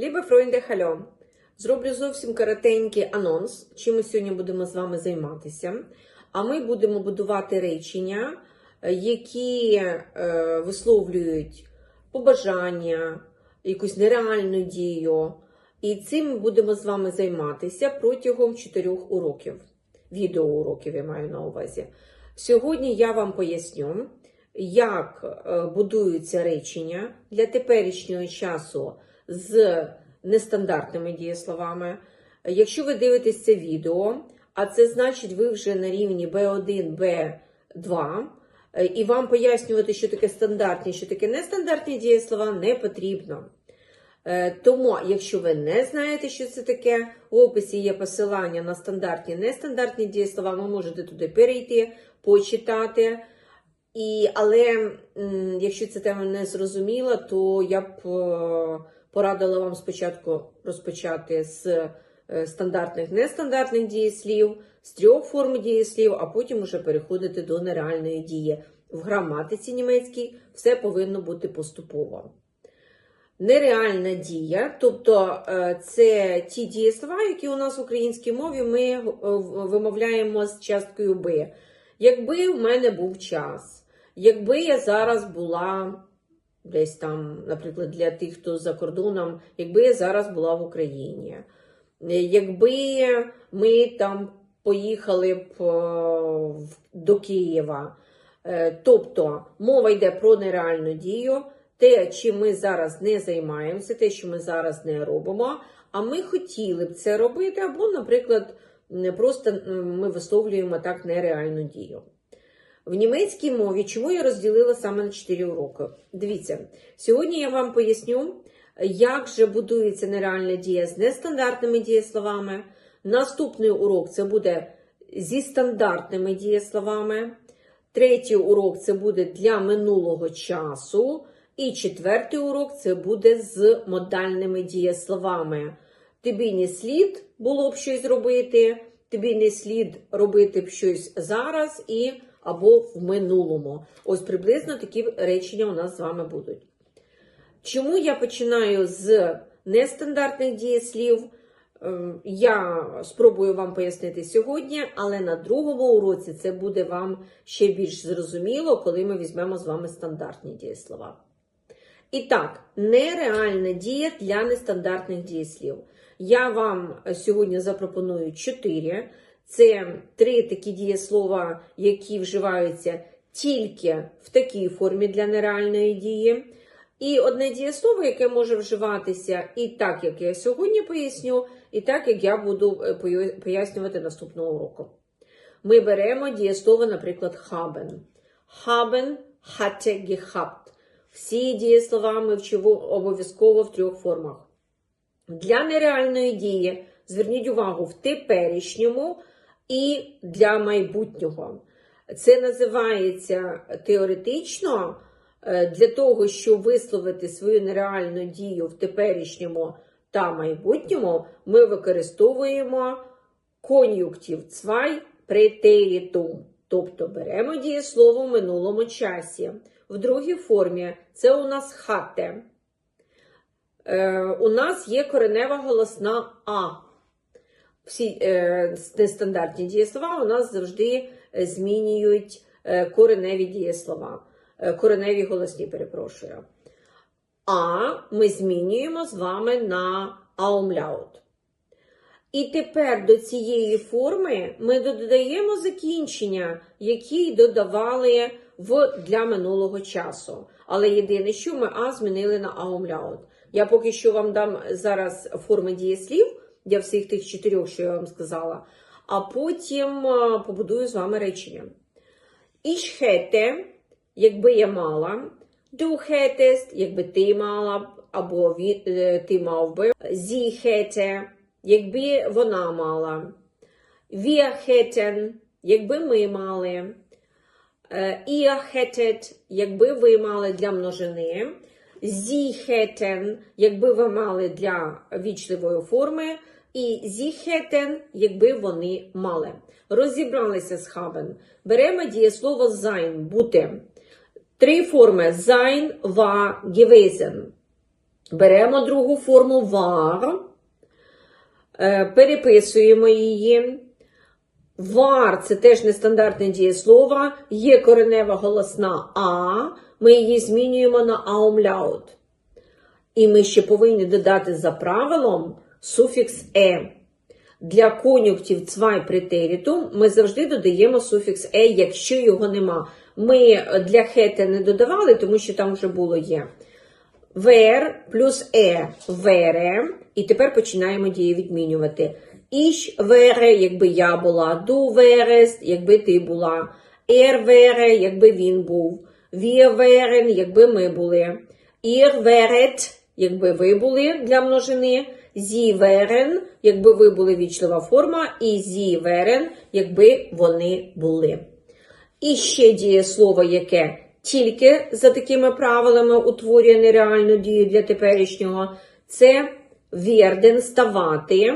Лібе Фройнде Хальо. Зроблю зовсім коротенький анонс, чим ми сьогодні будемо з вами займатися. А ми будемо будувати речення, е, які е, висловлюють побажання, якусь нереальну дію. І цим ми будемо з вами займатися протягом чотирьох уроків. Відеоуроків я маю на увазі. Сьогодні я вам поясню, як е, будуються речення для теперішнього часу з нестандартними дієсловами. Якщо ви дивитесь це відео, а це значить, ви вже на рівні B1, B2, е, і вам пояснювати, що таке стандартні, що таке нестандартні дієслова, не потрібно. Е, Тому, якщо ви не знаєте, що це таке, в описі є посилання на стандартні нестандартні дієслова, ви можете туди перейти, почитати. І, але якщо ця тема не зрозуміла, то я б е, порадила вам спочатку розпочати з е, стандартних нестандартних дієслів, з трьох форм дієслів, а потім уже переходити до нереальної дії. В граматиці німецькій все повинно бути поступово. Нереальна дія, тобто е, це ті дієслова, які у нас в українській мові ми е, вимовляємо з часткою Б. Якби в мене був час, якби я зараз була десь там, наприклад, для тих, хто за кордоном, якби я зараз була в Україні, якби ми там поїхали б е, до Києва. Е, Тобто мова йде про нереальну дію, те, чим ми зараз не займаємося, те, що ми зараз не робимо, а ми хотіли б це робити, або, наприклад, просто ми висловлюємо так нереальну дію. В німецькій мові, чому я розділила саме на 4 уроки? Дивіться, сьогодні я вам поясню, як же будується нереальна дія з нестандартними дієсловами. Наступний урок це буде зі стандартними дієсловами. Третій урок це буде для минулого часу. І четвертий урок це буде з модальними дієсловами. Тобі не слід було б щось робити, тобі не слід робити б щось зараз і або в минулому. Ось приблизно такі речення у нас з вами будуть. Чому я починаю з нестандартних дієслів? Ем, Я спробую вам пояснити сьогодні, але на другому уроці це буде вам ще більш зрозуміло, коли ми візьмемо з вами стандартні дієслова. І так, нереальна дія для нестандартних дієслів. Я вам сьогодні запропоную чотири. Це три такі дієслова, які вживаються тільки в такій формі для нереальної дії. І одне дієслово, яке може вживатися і так, як я сьогодні поясню, і так, як я буду е, пояснювати наступного уроку. Ми беремо дієслово, наприклад, haben. Haben hatte gehabt. Всі дієслова ми вчимо обов'язково в трьох формах. Для нереальної дії зверніть увагу в теперішньому і для майбутнього. Це називається теоретично е, для того, щоб висловити свою нереальну дію в теперішньому та майбутньому, ми використовуємо кон'юктив цвай претерітум. Тобто беремо дієслово в минулому часі. В другій формі це у нас хате. Е, у нас є коренева голосна А. Всі е, нестандартні дієслова у нас завжди е, змінюють е, кореневі дієслова. Кореневі голосні, перепрошую. А ми змінюємо з вами на аумляут. І тепер до цієї форми ми додаємо закінчення, які додавали в для минулого часу. Але єдине, що ми А змінили на аумляут. Я поки що вам дам зараз форми дієслів для всіх тих чотирьох, що я вам сказала, а потім е, побудую з вами речення. Ich якби я мала, hättest, якби ти мала, або е, ти мав би, hätte, якби вона мала, wir hätten, якби ми мали, е, ihr hättet, якби ви мали для множини, sie якби ви мали для вічливої форми, і hätten, якби вони мали. Розібралися з haben. Беремо дієслово sein, бути. Три форми sein, war, gewesen. Беремо другу форму war, е, переписуємо її. Вар це теж нестандартне дієслово, є коренева голосна А, ми її змінюємо на аумляут. І ми ще повинні додати за правилом суфікс е. Для конюктів цвай претерітум ми завжди додаємо суфікс е, якщо його нема. Ми для хете не додавали, тому що там вже було є. Вер плюс е вере. І тепер починаємо дії відмінювати. Іш вере, якби я була, ду верест, якби ти була, ер вере, якби він був, вір верен, якби ми були, ір верет, якби ви були для множини, зі верен, якби ви були вічлива форма, і зі верен, якби вони були. І ще дієслово, яке тільки за такими правилами утворює нереальну дію для теперішнього, це вірден ставати.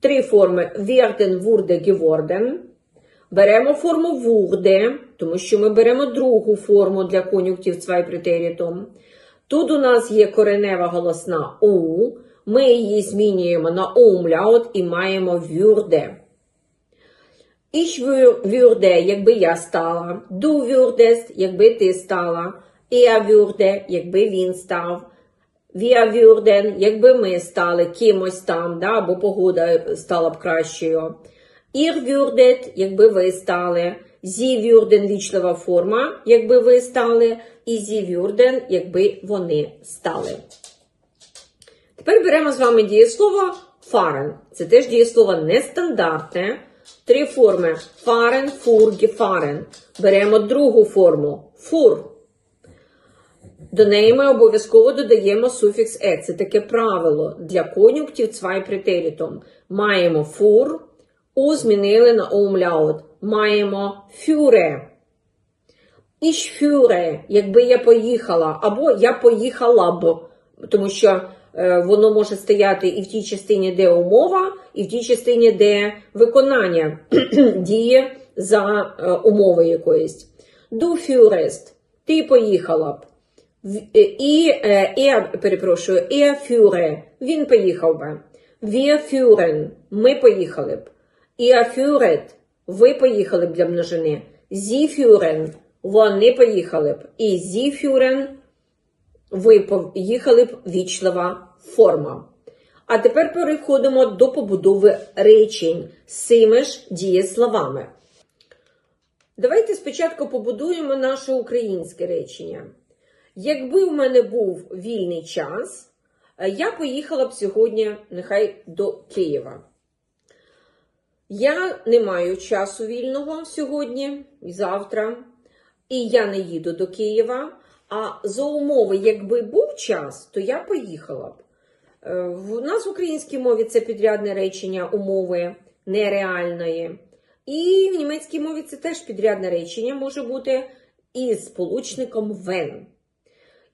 Три форми вірден, вурде, геворден. Беремо форму вурде, тому що ми беремо другу форму для конюктів цвай претерітум. Тут у нас є коренева голосна у. Ми її змінюємо на умляут і маємо вюрде. Ich würde, якби я стала. Du würdest, якби ти стала. Er würde, якби він став. Wir würden, якби ми стали кимось там, да, або погода стала б кращою. Ihr würdet, якби ви стали. Sie würden, вічлива форма, якби ви стали. І Sie würden, якби вони стали. Тепер беремо з вами дієслово fahren. Це теж дієслово нестандартне. Три форми fahren, fuhr, gefahren. Беремо другу форму fuhr. До неї ми обов'язково додаємо суфікс е. Це таке правило для конюктів цвай претерітом. Маємо фур, у змінили на умляут. Маємо фюре. Іш фюре, якби я поїхала, або я поїхала б, тому що воно може стояти і в тій частині, де умова, і в тій частині, де виконання діє за е, умови якоїсь. Du führest, ти поїхала б. Е, І, е, перепрошую, er führe, він поїхав би. Wir führen, ми поїхали б. Ihr führet, ви поїхали б для множини. Sie führen, вони поїхали б. І Sie führen, ви поїхали б вічлива форма. А тепер переходимо до побудови речень з цими ж дієсловами. Давайте спочатку побудуємо наше українське речення. Якби в мене був вільний час, е, я поїхала б сьогодні, нехай до Києва. Я не маю часу вільного сьогодні і завтра, і я не їду до Києва. А за умови, якби був час, то я поїхала б. Е, В нас в українській мові це підрядне речення умови нереальної. І в німецькій мові це теж підрядне речення може бути із сполучником when.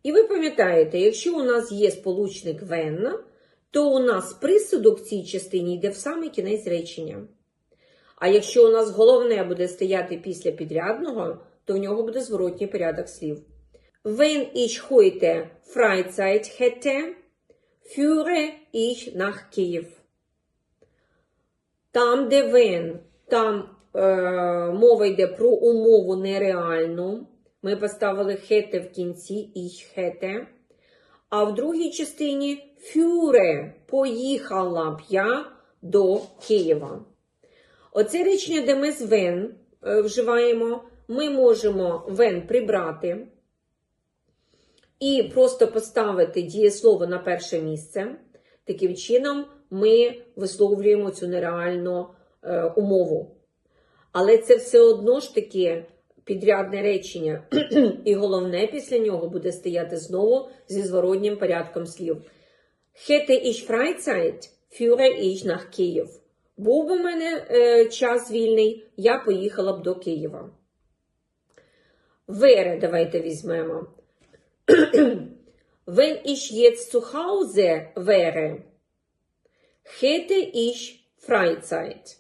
І ви пам'ятаєте, якщо у нас є сполучник when, то у нас присудок в цій частині йде в самий кінець речення. А якщо у нас головне буде стояти після підрядного, то в нього буде зворотній порядок слів. Wenn ich heute Freizeit hätte, führe ich nach Kiev. Там, де when, там е, мова йде про умову нереальну. Ми поставили хете в кінці, ich хете. А в другій частині фюре поїхала б я до Києва. Оце речення, де ми з when е, вживаємо, ми можемо when прибрати і просто поставити дієслово на перше місце. Таким чином, ми висловлюємо цю нереальну е, умову. Але це все одно ж таки підрядне речення. І головне після нього буде стояти знову зі зворотнім порядком слів. Hätte ich Freizeit, führe ich nach Kiev. Був би в мене е, час вільний, я поїхала б до Києва. Wäre давайте візьмемо. Wenn ich jetzt zu Hause wäre, hätte ich Freizeit.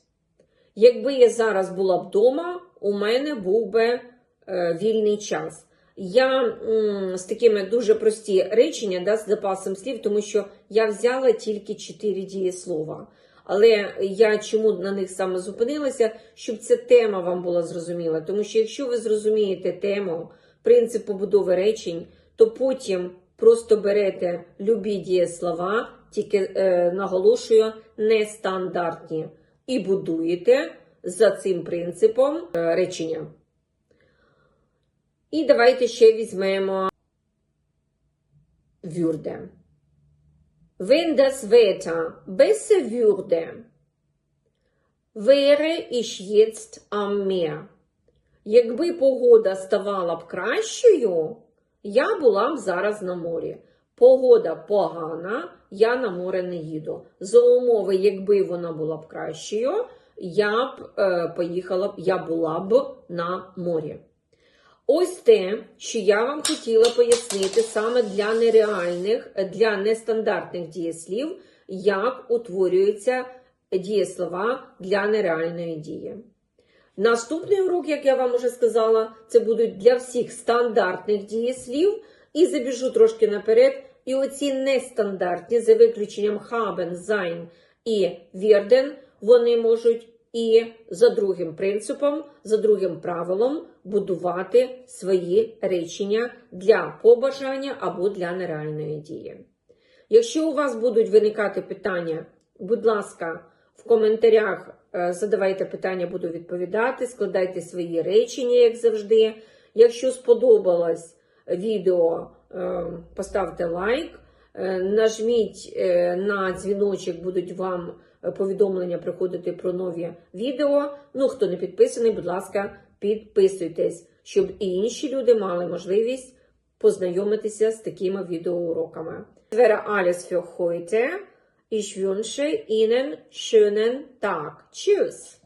Якби я зараз була вдома, у мене був би е, вільний час. Я м, з такими дуже прості речення да, з запасом слів, тому що я взяла тільки чотири дієслова. Але я чому на них саме зупинилася, щоб ця тема вам була зрозуміла. Тому що якщо ви зрозумієте тему, принцип побудови речень, то потім просто берете любі дієслова, тільки е, наголошую, нестандартні, і будуєте за цим принципом е, речення. І давайте ще візьмемо würde. Wenn das Wetter besser würde, wäre ich jetzt am Meer. Якби погода ставала б кращою, я була зараз на морі. Погода погана, я на море не їду. За умови, якби вона була б кращою, я б е, поїхала б, я була б на морі. Ось те, що я вам хотіла пояснити саме для нереальних, для нестандартних дієслів, як утворюються дієслова для нереальної дії. Наступний урок, як я вам уже сказала, це будуть для всіх стандартних дієслів. І забіжу трошки наперед. І оці нестандартні, за виключенням haben, sein і werden, вони можуть і за другим принципом, за другим правилом будувати свої речення для побажання або для нереальної дії. Якщо у вас будуть виникати питання, будь ласка, в коментарях е, задавайте питання, буду відповідати, складайте свої речення, як завжди. Якщо сподобалось відео, е, поставте лайк, е, нажміть на дзвіночок, будуть вам повідомлення приходити про нові відео. Ну, хто не підписаний, будь ласка, підписуйтесь, щоб і інші люди мали можливість познайомитися з такими відеоуроками. Alles für heute. Ich wünsche Ihnen schönen Tag. Tschüss!